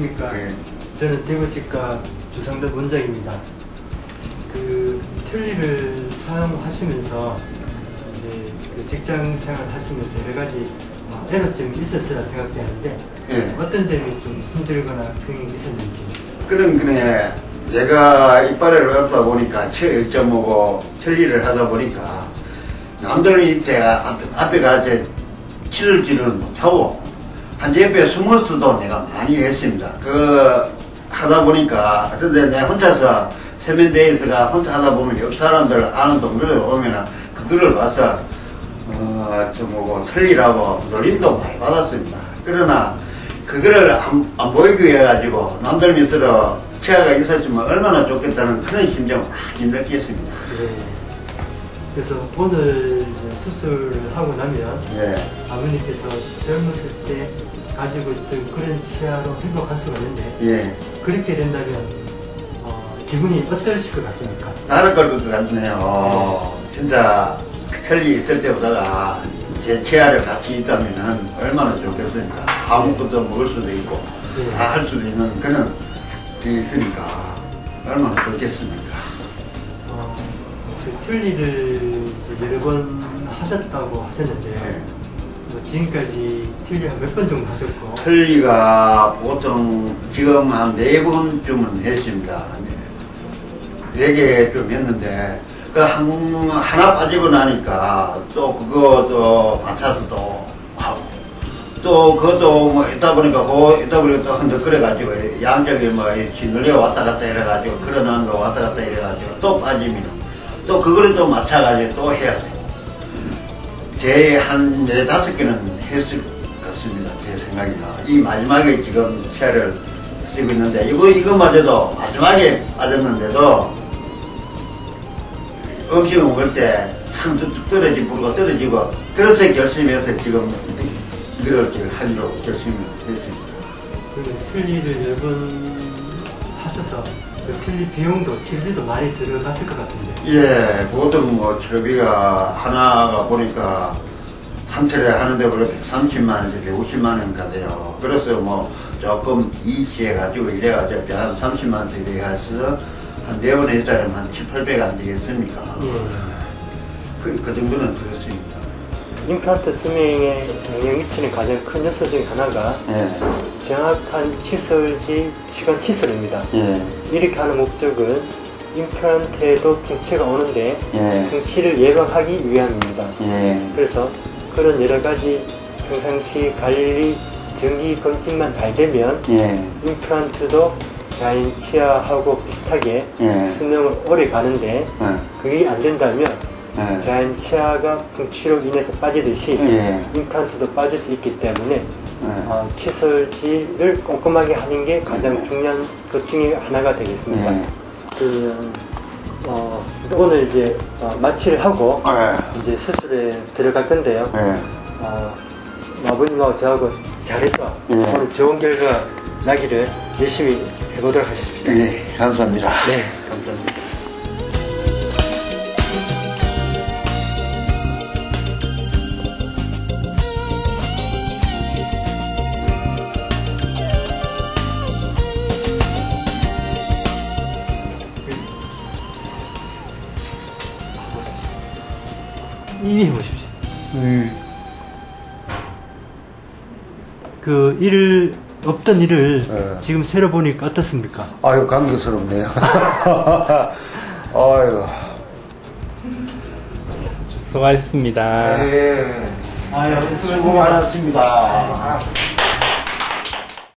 안녕하십니까. 예. 저는 대구치과 주상덕 원장입니다. 그 틀니를 사용하시면서 이제 그 직장 생활 하시면서 여러 가지 어, 애로점이 있었으라 생각되는데 예. 어떤 점이 좀 힘들거나 병이 있었는지. 그런 그네 얘가 이빨을 어렵다 보니까 체점 오고 천리를 하다 보니까 남들은 이때 앞에, 앞에 가서 치를지는 못하고 한 옆에 숨어서도 내가 많이 했습니다. 그 하다 보니까 근데 내가 혼자서 세면대에서가 혼자 하다 보면 옆 사람들 아는 동료들 오면은 그거를 봐서 어저 뭐고 천리라고 놀림도 많이 받았습니다. 그러나 그거를 안, 안 보이게 해가지고 남들 밑으로 치아가 있었으면 얼마나 좋겠다는 그런 심정을 많이 느꼈습니다. 예. 그래서 오늘 이제 수술을 하고 나면 예. 아버님께서 젊었을 때 가지고 있던 그런 치아로 회복할 수가 있는데 예. 그렇게 된다면 어, 기분이 어떠실 것 같습니까? 나를 걸것 같네요. 어, 진짜 그 천리 있을 때보다가 제 치아를 같이 있다면 얼마나 좋겠습니까? 아무것도 먹을 수도 있고 예. 다할 수도 있는 그런 게 있으니까 얼마나 좋겠습니까? 이제 여러 번 하셨다고 하셨는데요. 예. 뭐 지금까지 틀니 몇번 정도 하셨고 틀리가 보통 지금 한 네 번쯤은 했습니다. 네 개 좀 했는데, 그 한, 하나 빠지고 나니까 또 그것도 맞춰서 또 하고, 또 그것도 뭐 있다 보니까, 그 있다 보니까 또 그래가지고, 양쪽에 뭐, 진열리가 왔다 갔다 이래가지고, 그러는 거 왔다 갔다 이래가지고, 또 빠집니다. 또 그거를 또 맞춰가지고 또 해야 돼. 제한 네다섯 개는 했을 것 같습니다. 제 생각이나. 이 마지막에 지금 채를 쓰고 있는데, 이거, 이거마저도 마지막에 빠졌는데도 음식을 먹을 때참 뚝뚝 떨어지고 떨어지고, 그래서 결심해서 지금 지금 하기로 결심을 했습니다. 그 틀니를 여러 번 하셔서 그 틀니 비용도 치료비도 많이 들어갔을 것 같은데 예, 보통 뭐 철비가 하나가 보니까 한 틀에 하는데 원래 130만원에서 150만원가 돼요. 그래서 뭐 조금 이치해가지고 이래가지고 한 30만 원씩 이래가서 한 네번 했다면 한 7, 800 안 되겠습니까? 예. 그, 그 정도는 들었습니다. 임플란트 수명에 영향 미치는 가장 큰 요소 중에 하나가 예, 정확한 치설지 시간 치설입니다. 예, 이렇게 하는 목적은 임플란트에도 풍치가 오는데 예, 풍치를 예방하기 위함입니다. 예, 그래서 그런 여러 가지 평상시 관리 정기 검진만 잘 되면 예, 임플란트도 자인 치아하고 비슷하게 예, 수명을 오래 가는데 예, 그게 안 된다면 예, 자인 치아가 풍치로 인해서 빠지듯이 예, 임플란트도 빠질 수 있기 때문에 예. 어, 치설지를 꼼꼼하게 하는 게 가장 네. 중요한 것 중에 하나가 되겠습니다. 예. 그, 어, 오늘 이제 어, 마취를 하고 예, 이제 수술에 들어갈 건데요. 예. 어, 아버님하고 저하고 잘해서 예. 오늘 좋은 결과 나기를 열심히 해보도록 하겠습니다. 예, 감사합니다. 네, 이 해 보십시오. 음. 그 일을 없던 일을 네. 지금 새로 보니까 어떻습니까? 아유, 감격스럽네요. 아유. 수고하셨습니다. 네. 아유, 수고 많았습니다.